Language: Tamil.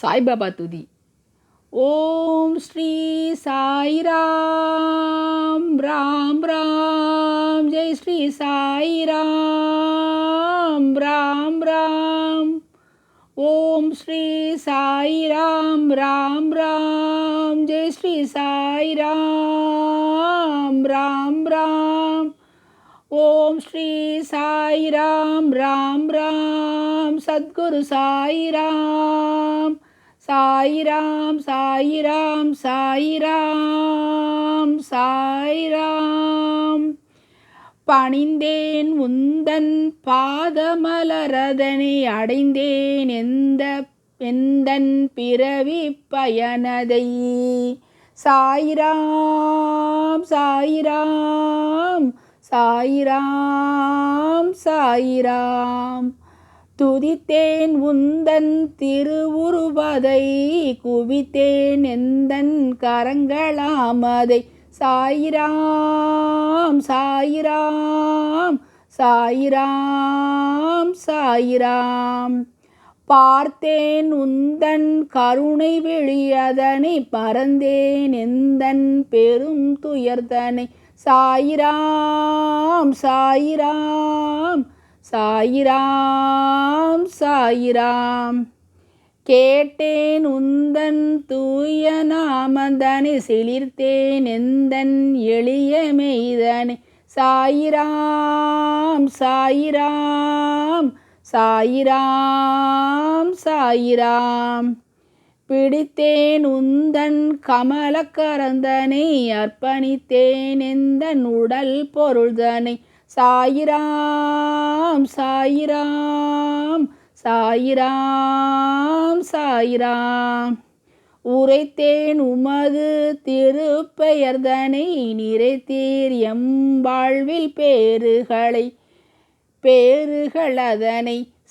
சாய்பாபா துதி. ஓம் ஸ்ரீ சாய்ராம் ராம் ராம் ஜெய் ஸ்ரீ சாய்ராம் ராம் ராம் ஓம் ஸ்ரீ சாய்ராம் ராம் ராம் ஜெய் ஸ்ரீ சாய்ராம் ராம் ராம். ஓம் ஸ்ரீ சாய்ராம் ராம் ராம் சத்குரு சாய்ராம். சாய்ராம் சாய்ராம் சாய்ராம் சாய்ராம். பணிந்தேன் உந்தன் பாதமலரதனை அடைந்தேன் எந்த எந்தன் பிறவி பயனதை. சாய்ராம் சாய்ராம். சாயிராம் சாயிராம். துதித்தேன் உந்தன் திருவுருவதை குவித்தேன் எந்தன் கரங்களாமதை சாயிராம் சாயிராம் சாயிராம் சாயிராம். பார்த்தேன் உந்தன் கருணை வெளியதனை பறந்தேன் எந்தன் பெரும் துயர்தனை. சாயிராம் சாயிராம் சாயிராம் சாயிராம். கேட்டேன் உந்தன் தூய நாமந்தனை சிலிர்த்தேன் எந்தன் எளிய மெய்தனை. சாயிராம் சாயிராம் சாயிராம் சாயிராம். பிடித்தேன் உந்தன் கமலக்கரந்தனை அர்ப்பணித்தேன் எந்தன் உடல் பொருள்தனை. சாயிராம் சாயிராம் சாயிராம் சாயிராம். உரைத்தேன் உமது திருப்பெயர்தனை நிறைத்தீர் எம் வாழ்வில் பேறுகளை பேறுகளதனை.